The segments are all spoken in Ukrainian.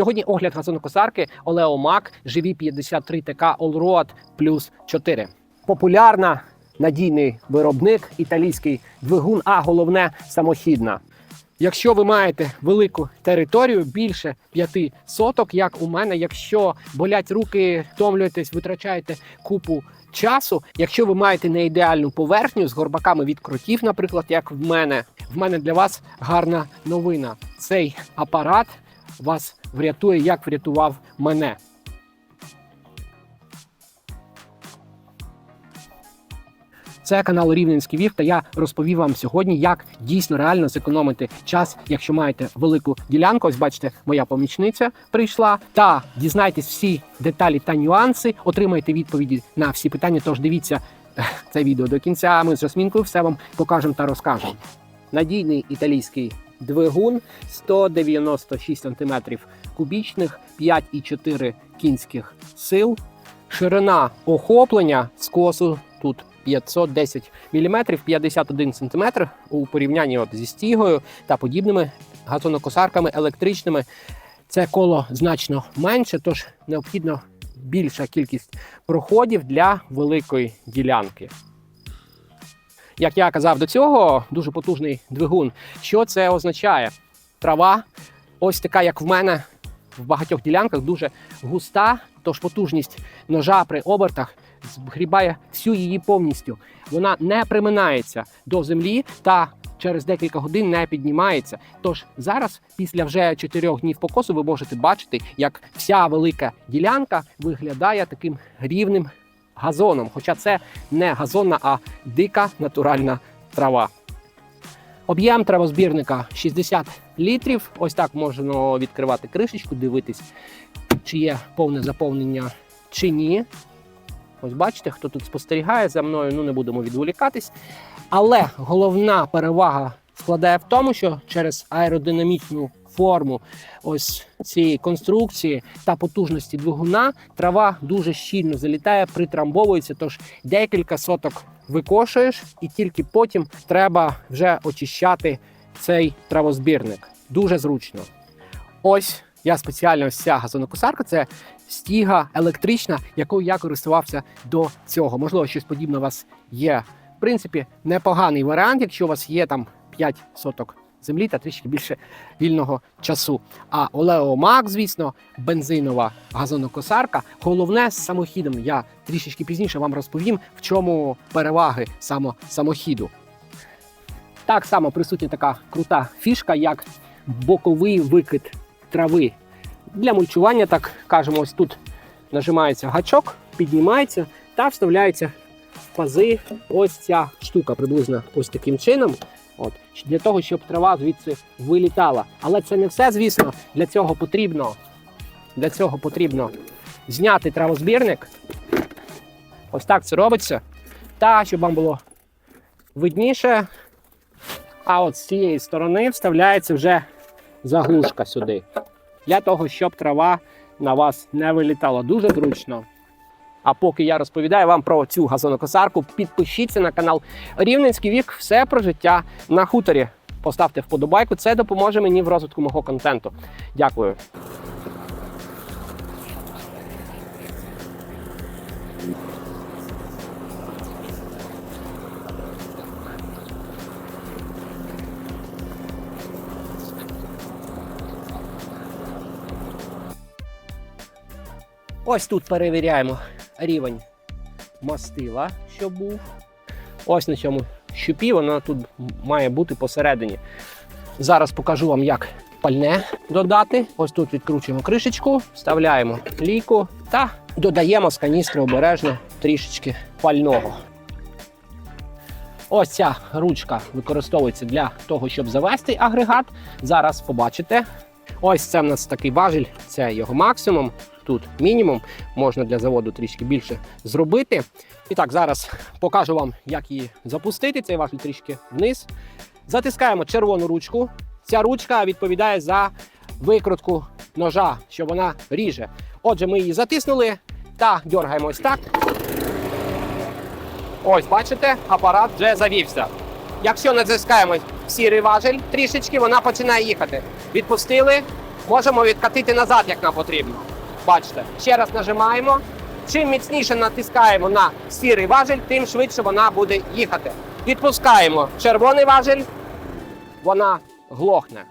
Сьогодні огляд газонокосарки Oleomac GV53 TK Allroad плюс 4. Популярна, надійний виробник, італійський двигун, а головне самохідна. Якщо ви маєте велику територію, більше п'яти соток, як у мене, якщо болять руки, втомлюєтесь, витрачаєте купу часу. Якщо ви маєте не ідеальну поверхню з горбаками від крутів, наприклад, як в мене, в мене для вас гарна новина. Цей апарат вас врятує, як врятував мене. Це канал Рівненський Вів, та я розповів вам сьогодні, як дійсно реально зекономити час, якщо маєте велику ділянку. Ось бачите, моя помічниця прийшла. Та дізнайтесь всі деталі та нюанси, отримайте відповіді на всі питання. Тож дивіться це відео до кінця. Ми з Жасмінкою все вам покажемо та розкажемо. Надійний італійський двигун 196 см кубічних, 5,4 кінських сил. Ширина охоплення скосу тут 510 мм, 51 см у порівнянні от зі стігою та подібними газонокосарками електричними. Це коло значно менше, тож необхідно більша кількість проходів для великої ділянки. Як я казав до цього, дуже потужний двигун. Що це означає? Трава, ось така, як в мене, в багатьох ділянках, дуже густа, тож потужність ножа при обертах згрібає всю її повністю. Вона не приминається до землі та через декілька годин не піднімається. Тож зараз, після вже чотирьох днів покосу, ви можете бачити, як вся велика ділянка виглядає таким рівним газоном. Хоча це не газонна, а дика натуральна трава. Об'єм травозбірника 60 літрів. Ось так можна відкривати кришечку, дивитись, чи є повне заповнення чи ні. Ось бачите, хто тут спостерігає за мною, ну не будемо відволікатись. Але головна перевага складає в тому, що через аеродинамічну форму ось цієї конструкції та потужності двигуна трава дуже щільно залітає, притрамбовується. Тож декілька соток викошуєш, і тільки потім треба вже очищати цей травозбірник. Дуже зручно. Ось я спеціально ось ця газонокосарка. Це стіга електрична, якою я користувався до цього. Можливо, щось подібне у вас є. В принципі, непоганий варіант, якщо у вас є там 5 соток землі та трішки більше вільного часу. А Олео Мак, звісно, бензинова газонокосарка. Головне з самохідом. Я трішечки пізніше вам розповім, в чому переваги само самохіду. Так само присутня така крута фішка, як боковий викид трави. Для мульчування, так кажемо, ось тут нажимається гачок, піднімається та вставляється в пази. Ось ця штука приблизно ось таким чином. От для того, щоб трава звідси вилітала. Але це не все, звісно. Для цього потрібно для цього потрібно зняти травозбірник. Ось так це робиться. Та щоб вам було видніше. А от з цієї сторони вставляється вже заглушка сюди. Для того, щоб трава на вас не вилітала. Дуже зручно. А поки я розповідаю вам про цю газонокосарку, підпишіться на канал Рівненський вік. Все про життя на хуторі. Поставте вподобайку, це допоможе мені в розвитку мого контенту. Дякую. Ось тут перевіряємо рівень мастила, що був. Ось на цьому щупі, воно тут має бути посередині. Зараз покажу вам, як пальне додати. Ось тут відкручуємо кришечку, вставляємо лійку та додаємо з каністри обережно трішечки пального. Ось ця ручка використовується для того, щоб завести агрегат. Зараз побачите. Ось це в нас такий важіль, це його максимум. Тут мінімум, можна для заводу трішки більше зробити. І так, зараз покажу вам, як її запустити. Цей важіль трішки вниз. Затискаємо червону ручку. Ця ручка відповідає за викрутку ножа, що вона ріже. Отже, ми її затиснули та дергаємо ось так. Ось, бачите, апарат вже завівся. Якщо натискаємо сірий важель трішечки, вона починає їхати. Відпустили, Можемо відкатити назад, як нам потрібно. Бачите, ще раз нажимаємо. Чим міцніше натискаємо на сірий важель, тим швидше вона буде їхати. Відпускаємо червоний важель, вона глохне.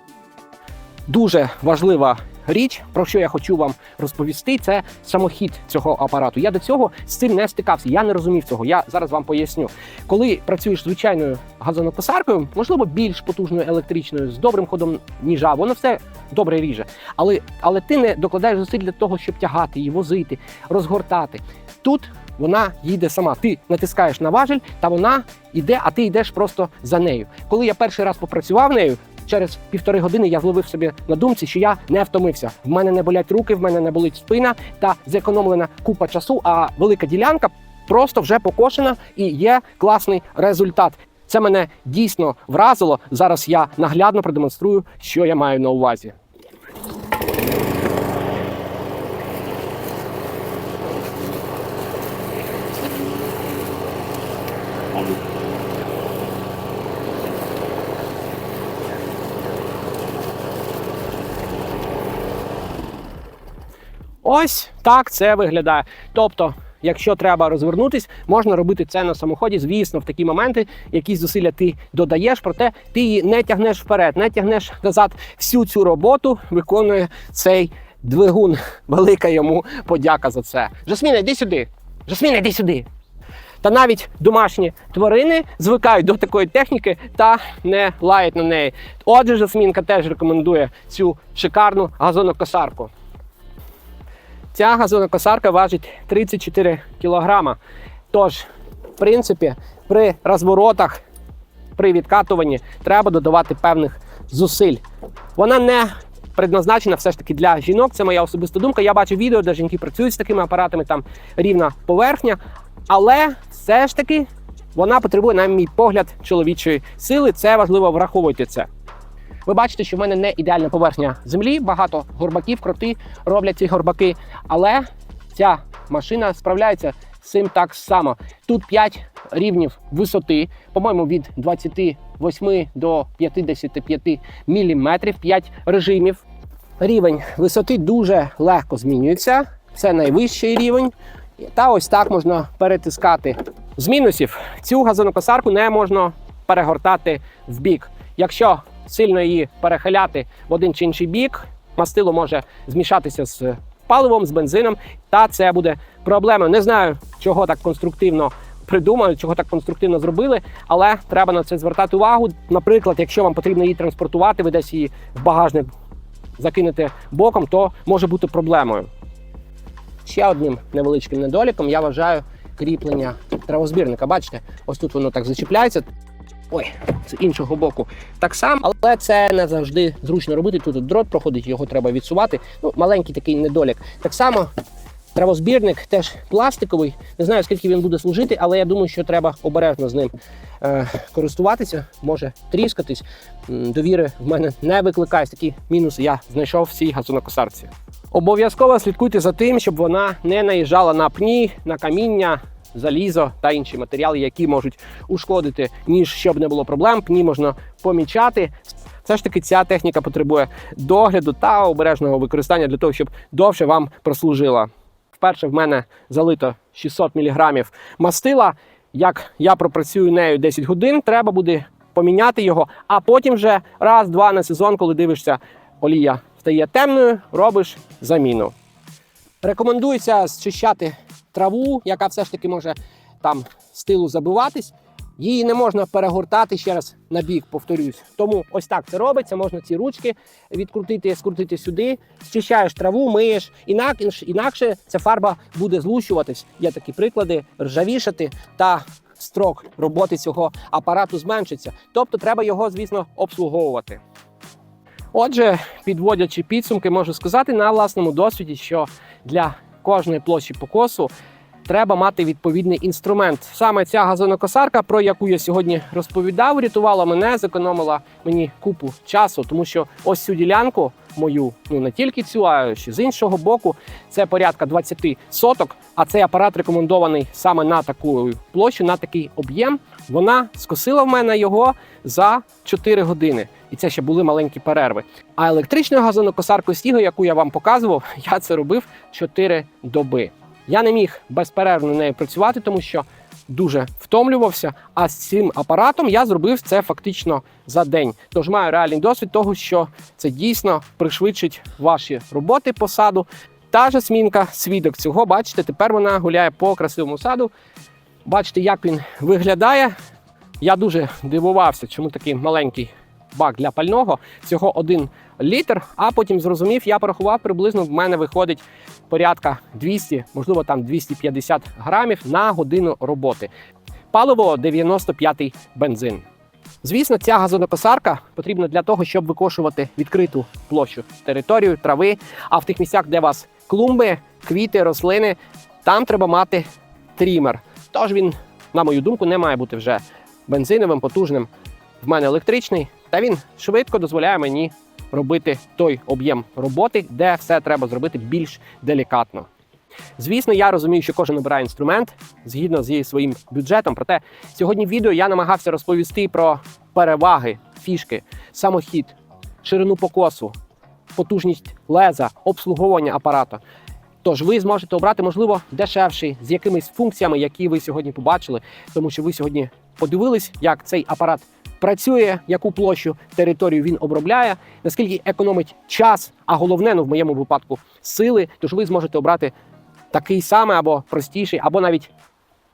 Дуже важлива річ, про що я хочу вам розповісти, це самохід цього апарату. Я до цього з цим не стикався. Я не розумів цього. Я зараз вам поясню. Коли працюєш звичайною газонокосаркою, можливо, більш потужною електричною, з добрим ходом ніжа, воно все добре ріже. Але, але ти не докладаєш зусиль для того, щоб тягати її, возити, розгортати. Тут вона їде сама. Ти натискаєш на важель, та вона йде, а ти йдеш просто за нею. Коли я перший раз попрацював нею. Через півтори години я зловив собі на думці, що я не втомився. В мене не болять руки, в мене не болить спина та зекономлена купа часу. А велика ділянка просто вже покошена і є класний результат. Це мене дійсно вразило. Зараз я наглядно продемонструю, що я маю на увазі. Ось так це виглядає. Тобто, якщо треба розвернутись, можна робити це на самоході. Звісно, в такі моменти якісь зусилля ти додаєш, проте ти її не тягнеш вперед, не тягнеш назад. Всю цю роботу виконує цей двигун. Велика йому подяка за це. Жасміна, йди сюди. Жасміна, йди сюди. Та навіть домашні тварини звикають до такої техніки та не лаять на неї. Отже, Жасмінка теж рекомендує цю шикарну газонокосарку. Ця газонокосарка важить 34 кг. Тож, в принципі, при розворотах, при відкатуванні треба додавати певних зусиль. Вона не предназначена все ж таки для жінок. Це моя особиста думка. Я бачу відео, де жінки працюють з такими апаратами, там рівна поверхня. Але все ж таки вона потребує, на мій погляд, чоловічої сили. Це важливо враховуйте це. Ви бачите, що в мене не ідеальна поверхня землі. Багато горбаків, кроти роблять ці горбаки. Але ця машина справляється з цим так само. Тут 5 рівнів висоти, по-моєму, від 28 до 55 міліметрів, 5 режимів. Рівень висоти дуже легко змінюється. Це найвищий рівень. Та ось так можна перетискати. З мінусів цю газонокосарку не можна перегортати в бік. Якщо сильно її перехиляти в один чи інший бік, мастило може змішатися з паливом, з бензином, та це буде проблемою. Не знаю, чого так конструктивно придумали, чого так конструктивно зробили, але треба на це звертати увагу. Наприклад, якщо вам потрібно її транспортувати, ви десь її в багажник закинете боком, то може бути проблемою. Ще одним невеличким недоліком я вважаю кріплення травозбірника. Бачите, ось тут воно так зачіпляється. Ой, з іншого боку так само, але це не завжди зручно робити. Тут дрот проходить, його треба відсувати. Ну, маленький такий недолік. Так само травозбірник теж пластиковий. Не знаю, скільки він буде служити, але я думаю, що треба обережно з ним е, користуватися, може тріскатись. Довіри в мене не викликає такі мінуси. Я знайшов в цій газонокосарці. Обов'язково слідкуйте за тим, щоб вона не наїжджала на пні, на каміння, залізо та інші матеріали, які можуть ушкодити, ніж щоб не було проблем. Пні можна помічати. Все ж таки, ця техніка потребує догляду та обережного використання для того, щоб довше вам прослужила. Вперше в мене залито 600 мг мастила. Як я пропрацюю нею 10 годин, треба буде поміняти його, а потім вже раз-два на сезон, коли дивишся, олія стає темною, робиш заміну. Рекомендується зчищати траву, яка все ж таки може там з тилу забиватись. Її не можна перегортати ще раз на бік, повторюсь. Тому ось так це робиться. Можна ці ручки відкрутити, скрутити сюди, зчищаєш траву, миєш. Інакше, інакше ця фарба буде злущуватись. Є такі приклади, ржавішати та строк роботи цього апарату зменшиться. Тобто треба його, звісно, обслуговувати. Отже, підводячи підсумки, можу сказати на власному досвіді, що для кожної площі покосу треба мати відповідний інструмент. Саме ця газонокосарка, про яку я сьогодні розповідав, рятувала мене, зекономила мені купу часу, тому що ось цю ділянку мою, ну не тільки цю, а ще з іншого боку. Це порядка 20 соток. А цей апарат рекомендований саме на таку площу, на такий об'єм. Вона скосила в мене його за 4 години. І це ще були маленькі перерви. А електричною газонокосаркою снігу, яку я вам показував, я це робив 4 доби. Я не міг безперервно нею працювати, тому що дуже втомлювався. А з цим апаратом я зробив це фактично за день. Тож маю реальний досвід того, що це дійсно пришвидшить ваші роботи по саду. Та же смінка свідок цього, бачите, тепер вона гуляє по красивому саду. Бачите, як він виглядає. Я дуже дивувався, чому такий маленький бак для пального, всього один літр. А потім зрозумів, я порахував, приблизно в мене виходить порядка 200, можливо, там 250 грамів на годину роботи. Паливо 95-й бензин. Звісно, ця газонокосарка потрібна для того, щоб викошувати відкриту площу територію, трави. А в тих місцях, де вас клумби, квіти, рослини, там треба мати трімер. Тож він, на мою думку, не має бути вже бензиновим, потужним. В мене електричний, та він швидко дозволяє мені робити той об'єм роботи, де все треба зробити більш делікатно. Звісно, я розумію, що кожен обирає інструмент згідно зі своїм бюджетом. Проте сьогодні в відео я намагався розповісти про переваги, фішки, самохід, ширину покосу, потужність леза, обслуговування апарату. Тож ви зможете обрати, можливо, дешевший з якимись функціями, які ви сьогодні побачили, тому що ви сьогодні подивились, як цей апарат працює, яку площу територію він обробляє, наскільки економить час, а головне, ну в моєму випадку, сили. Тож ви зможете обрати такий самий або простіший, або навіть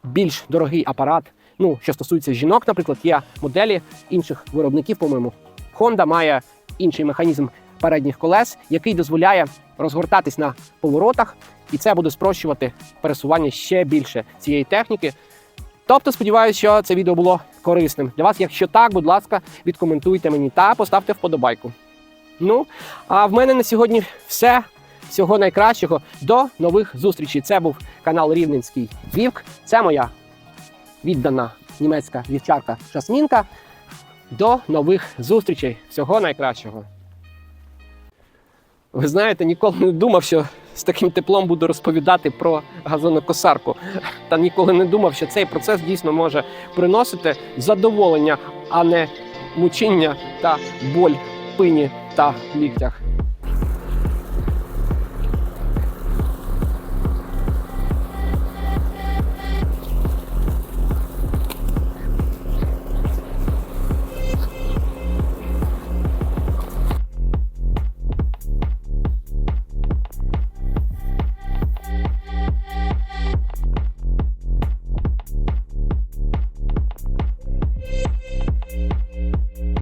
більш дорогий апарат. Ну, що стосується жінок, наприклад, є моделі інших виробників, по-моєму. Honda має інший механізм передніх колес, який дозволяє розгортатись на поворотах, і це буде спрощувати пересування ще більше цієї техніки. Тобто, сподіваюся, що це відео було корисним для вас. Якщо так, будь ласка, відкоментуйте мені та поставте вподобайку. Ну, а в мене на сьогодні все. Всього найкращого. До нових зустрічей. Це був канал Рівненський Вівк. Це моя віддана німецька вівчарка Шасмінка. До нових зустрічей. Всього найкращого. Ви знаєте, ніколи не думав, що з таким теплом буду розповідати про газонокосарку. Та ніколи не думав, що цей процес дійсно може приносити задоволення, а не мучення та боль в пині та ліктях.